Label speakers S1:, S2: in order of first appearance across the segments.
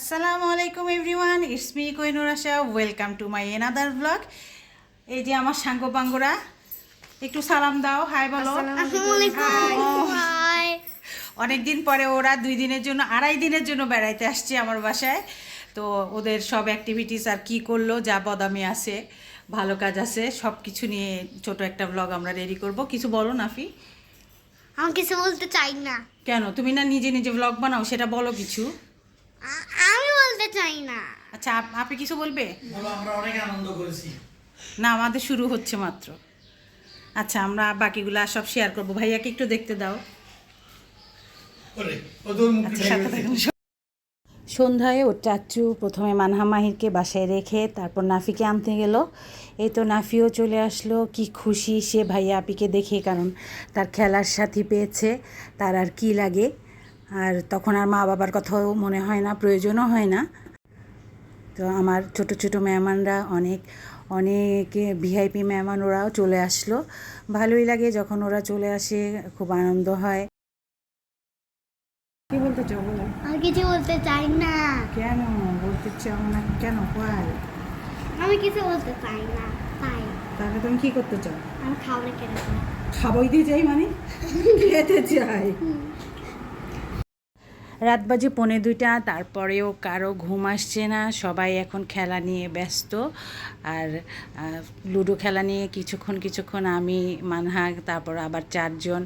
S1: আসসালামু আলাইকুম everyone it's me Kohinoor Asha welcome to my another blog. এই যে আমার সাঙ্গ পাঙ্গরা একটু সালাম দাও হাই বলো।
S2: হাই।
S1: অনেক দিন পরে ওরা দুই দিনের জন্য আড়াই দিনের জন্য বেড়াইতে আসছে আমার বাসায়। তো ওদের সব অ্যাক্টিভিটিস আর কি করল যা বদামি আছে ভালো কাজ আছে সব কিছু নিয়ে ছোট একটা ব্লগ আমরা রেডি করব। কিছু বলো নাফি।
S2: আমি কিছু বলতে চাই না।
S1: কেন? তুমি না নিজে নিজে ব্লগ বানাও সেটা বলো কিছু।
S2: চাই না।
S1: আচ্ছা আপনি কিছু বলবে?
S3: আমরা অনেক আনন্দ করেছি।
S1: না আমাদের শুরু হচ্ছে মাত্র। আচ্ছা আমরা বাকিগুলো সব শেয়ার করব। ভাইয়াকে একটু দেখতে দাও। আচ্ছা সাথে থাকুন। সন্ধ্যায় ওর চাচু প্রথমে মানহা মাহিরকে বাসায় রেখে তারপর নাফিকে আনতে গেল। এই তো নাফিও চলে আসলো। কি খুশি সে ভাইয়া আপিকে দেখে কারণ তার খেলার সাথী পেয়েছে। তার আর কি লাগে? আর তখন আর মা বাবার কথাও মনে হয় না প্রয়োজনও হয় না। তো আমার ছোট ছোট মেহমানরা অনেক অনেক ভিআইপি মেহমান ওরাও চলে আসলো। ভালোই লাগে যখন ওরা চলে আসে খুব আনন্দ হয়। কি বলতে চাও বলো?
S2: আমি কিছু বলতে চাই না।
S1: কেন? বলতে চাও না কেন? পাই
S2: আমি কিছু বলতে চাই না তাই।
S1: তাহলে তুমি কি করতে চাও?
S2: আমি খাবার চাই
S1: খাবই দিয়ে চাই মানে? খেতে চাই। রাত বাজে পৌনে দুইটা, তারপরেও কারও ঘুম আসছে না, সবাই এখন খেলা নিয়ে ব্যস্ত। আর লুডো খেলা নিয়ে কিছুক্ষণ কিছুক্ষণ আমি মানহা তারপর আবার চারজন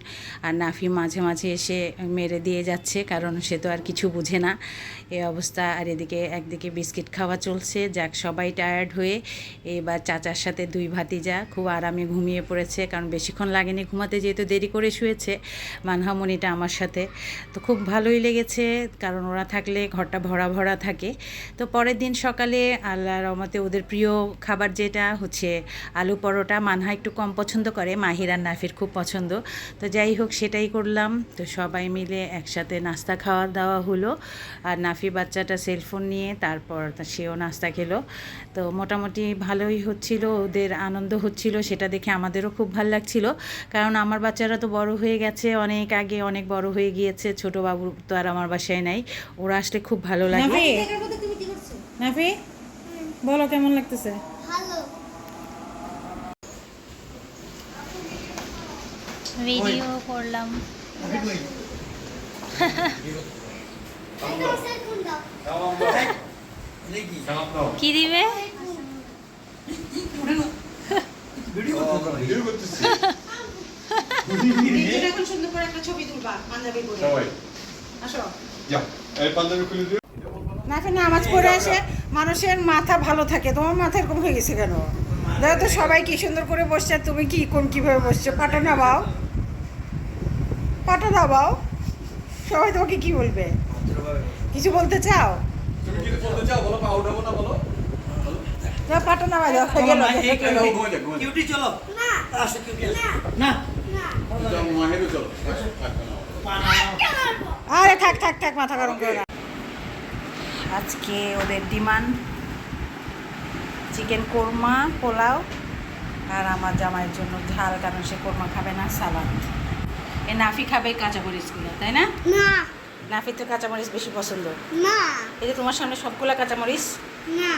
S1: আর নাফি মাঝে মাঝে এসে মেরে দিয়ে যাচ্ছে, কারণ সে তো আর কিছু বুঝে না। এই অবস্থা। আর এদিকে একদিকে বিস্কিট খাওয়া চলছে। যাক, সবাই টায়ার্ড হয়ে এবার চাচার সাথে দুই ভাতিজা খুব আরামে ঘুমিয়ে পড়েছে, কারণ বেশিক্ষণ লাগেনি ঘুমাতে, যেহেতু দেরি করে শুয়েছে মানহামণিটা আমার সাথে। তো খুব ভালোই লেগেছে। কারণ ওরা থাকলে ঘরটা ভরা ভরা থাকে। তো পরের দিন সকালে আল্লাহ রহমতে ওদের প্রিয় খাবার যেটা হচ্ছে আলু পরোটা, মানহা একটু কম পছন্দ করে, মাহির আর নাফির খুব পছন্দ। তো যাই হোক, সেটাই করলাম। তো সবাই মিলে একসাথে নাস্তা খাওয়া দাওয়া হলো। আর নাফি বাচ্চাটা সেলফোন নিয়ে তারপর সেও নাস্তা খেলো। তো মোটামুটি ভালোই হচ্ছিল, ওদের আনন্দ হচ্ছিল, সেটা দেখে আমাদেরও খুব ভালো লাগছিল। কারণ আমার বাচ্চারা তো বড় হয়ে গেছে, অনেক আগে অনেক বড় হয়ে গিয়েছে, ছোট বাবু তো আর আমার বাসায় নাই। ওরা আসলে খুব ভালো লাগে। নাফি বলো কেমন লাগতেছে?
S4: ভিডিও করলাম। কি দিবে?
S1: এখন সুন্দর করে একটা ছবি তুলবা পাঞ্জাবি পরে নাফি নামাজ পড়ে আসে মানুষের মাথা ভালো থাকে। তোমার মাথা এরকম হয়ে গেছে কেন? দেখো তো সবাই কি সুন্দর করে বসছে। তুমি কি কোন কীভাবে বসছো? পাটা নামাও পাটা নামাও সবাই তোমাকে কি বলবে? কিছু বলতে চাও?
S5: তুমি কি বলতে চাও? বলো পা উঠাবো না
S1: পাটা নামাই দাও গেল
S3: চলো।
S2: না।
S5: চলো।
S1: আরে থাক থাক থাক মাথা গরম করো না আজকে ওদের ডিমান্ড চিকেন কোরমা পোলাও আর আমার জামাইয়ের জন্য ঝাল কারণ সে কোরমা খাবে না সালাদ। এ নাফি খাবে কাঁচামরিচগুলো তাই না?
S2: না।
S1: নাফির তো কাঁচামরিচ বেশি পছন্দ।
S2: না।
S1: এই যে তোমার সামনে সবগুলা কাঁচামরিচ।
S2: না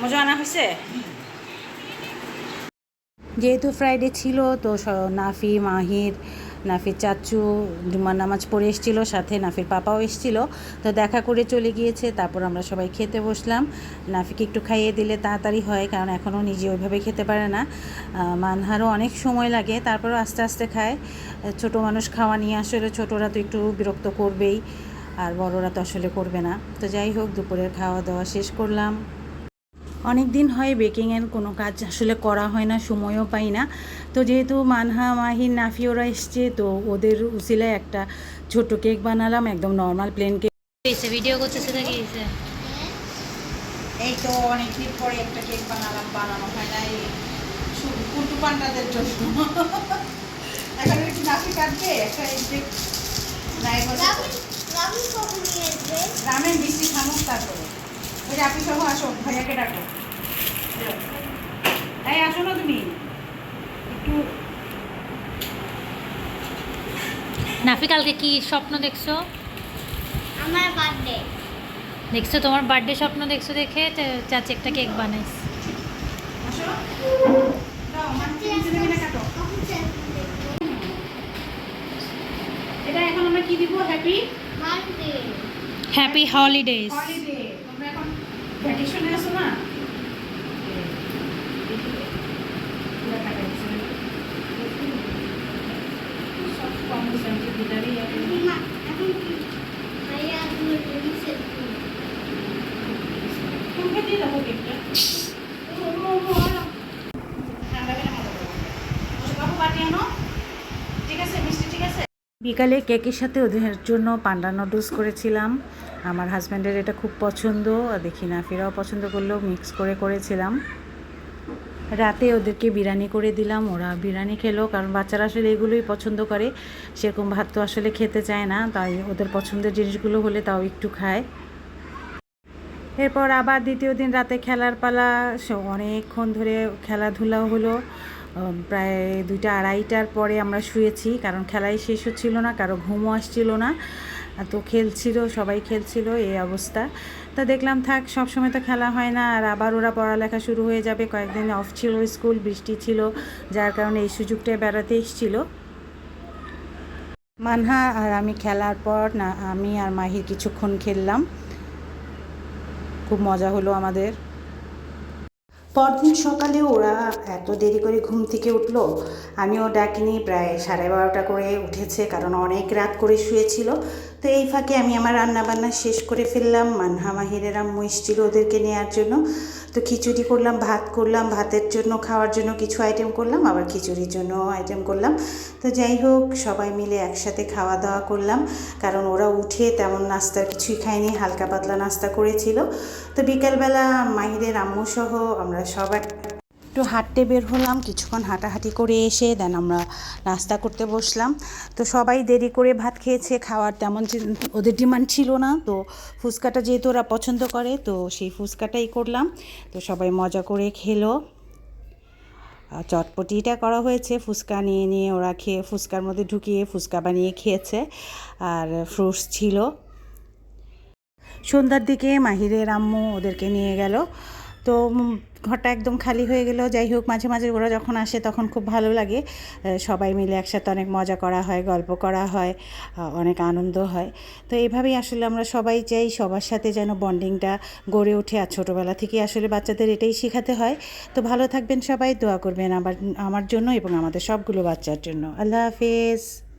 S3: মুজো
S1: আনা হয়েছে? যেহেতু ফ্রাইডে ছিল তো নাফি মাহির নাফির চাচু জুমার নামাজ পড়ে এসেছিল, সাথে নাফির পাপাও এসেছিল। তো দেখা করে চলে গিয়েছে, তারপর আমরা সবাই খেতে বসলাম। নাফিকে একটু খাইয়ে দিলে তাড়াতাড়ি হয়, কারণ এখনও নিজে ওইভাবে খেতে পারে না। মানহারও অনেক সময় লাগে, তারপরও আস্তে আস্তে খায়। ছোট মানুষ খাওয়া নিয়ে আসলে ছোটরা তো একটু বিরক্ত করবেই, আর বড়রা তো আসলে করবে না। তো যাই হোক, দুপুরের খাওয়া দাওয়া শেষ করলাম। অনেক দিন হয় বেকিংয়ের কোনো কাজ আসলে করা হয় না, সময়ও পাই না। তো যেহেতু মানহা মাহিন নাফি ওরা এসছে তো ওদের উসিলায় একটা ছোট কেক বানালাম একদম নর্মাল প্লেন কেক
S4: ভিডিও করতেছে নাকি?
S1: এই তো অনেক দিন পরে একটা কেক বানালাম বানানো হয় না এই কুটু পান্ডাদের জন্য। এখন একটু নাফি কাটবে একটা এই যে নাই বলে
S2: রামি কখন নিয়ে আসবে
S1: রামেন বৃষ্টি থামুক তারপরে। ওই যে আপনি সহ আসো ভাইয়াকে ডাকো। তাই আসো না তুমি।
S4: নাফি কালকে কি স্বপ্ন দেখছ?
S2: আমার বার্থডে
S4: দেখছ তোমার বার্থডে স্বপ্ন দেখছ দেখে? চা- চাচি একটা কেক বানাইছে।
S1: এটা এখন আমরা কি দিব? হ্যাপি
S4: হ্যাপি হলিডেজ
S1: হলিডে তোমরা এখন ভ্যাকেশনে আছো না
S2: মা এখন কি ভাইয়া তুমি টেনিসের
S1: বিকালে কেকের সাথে ওদের জন্য পান্ডা নুডলস করেছিলাম। আমার হাজব্যান্ডের এটা খুব পছন্দ। দেখি না, ফেরাও পছন্দ করলেও মিক্স করে করেছিলাম। রাতে ওদেরকে বিরিয়ানি করে দিলাম। ওরা বিরিয়ানি খেলো, কারণ বাচ্চারা আসলে এগুলোই পছন্দ করে। সেরকম ভাত তো আসলে খেতে চায় না, তাই ওদের পছন্দের জিনিসগুলো হলে তাও একটু খায়। এরপর আবার দ্বিতীয় দিন রাতে খেলার পালা অনেকক্ষণ ধরে খেলাধুলা হলো। প্রায় দুইটা আড়াইটার পরে আমরা শুয়েছি, কারণ খেলাই শেষ হচ্ছিল না, কারও ঘুমও আসছিল না। তো খেলছিল, সবাই খেলছিল এই অবস্থা। তা দেখলাম, থাক সব সময় তো খেলা হয় না, আর আবার ওরা পড়ালেখা শুরু হয়ে যাবে। কয়েকদিন অফ ছিল স্কুল, বৃষ্টি ছিল, যার কারণে এই সুযোগটায় বেড়াতে এসেছিল। মানহা আর আমি খেলার পর না, আমি আর মাহির কিছুক্ষণ খেললাম। খুব মজা হলো আমাদের। পরদিন সকালে ওরা এত দেরি করে ঘুম থেকে উঠল। আমিও ডাকিনি, প্রায় সাড়ে বারোটা করে উঠেছে কারণ অনেক রাত করে শুয়েছিল। তো এই ফাঁকে আমি আমার রান্নাবান্না শেষ করে ফেললাম। মানহা মাহিরের আম্মু ওদেরকে নেওয়ার জন্য। তো খিচুড়ি করলাম, ভাত করলাম, ভাতের জন্য, খাওয়ার জন্য কিছু আইটেম করলাম, আবার খিচুড়ির জন্য আইটেম করলাম। তো যাই হোক, সবাই মিলে একসাথে খাওয়া দাওয়া করলাম, কারণ ওরা উঠে তেমন নাস্তা কিছুই খায়নি, হালকা পাতলা নাস্তা করেছিল। তো বিকালবেলা মাহিরের আম্মুসহ আমরা সবাই একটু হাঁটতে বের হলাম, কিছুক্ষণ হাঁটাহাঁটি করে এসে দেন আমরা নাস্তা করতে বসলাম। তো সবাই দেরি করে ভাত খেয়েছে, খাওয়ার তেমন ওদের ডিমান্ড ছিল না। তো ফুচকাটা যেহেতু ওরা পছন্দ করে, তো সেই ফুচকাটাই করলাম। তো সবাই মজা করে খেলো। চটপটিটা করা হয়েছে, ফুচকা নিয়ে নিয়ে ওরা খেয়ে, ফুচকার মধ্যে ঢুকিয়ে ফুচকা বানিয়ে খেয়েছে। আর ফ্রুটস ছিল। সন্ধ্যার দিকে মাহিরের আম্মু ওদেরকে নিয়ে গেল। তো ঘরটা একদম খালি হয়ে গেল যাই হোক, মাঝে মাঝে ওরা যখন আসে তখন খুব ভালো লাগে। সবাই মিলে একসাথে অনেক মজা করা হয়, গল্প করা হয় অনেক আনন্দ হয়। তো এইভাবেই আসলে আমরা সবাই চাই সবার সাথে যেন বন্ডিংটা গড়ে ওঠে আর ছোটোবেলা থেকে আসলে বাচ্চাদের এটাই শেখাতে হয়। তো ভালো থাকবেন সবাই, দোয়া করবেন আবার আমার জন্য এবং আমাদের সবগুলো বাচ্চার জন্য। আল্লাহ হাফেজ।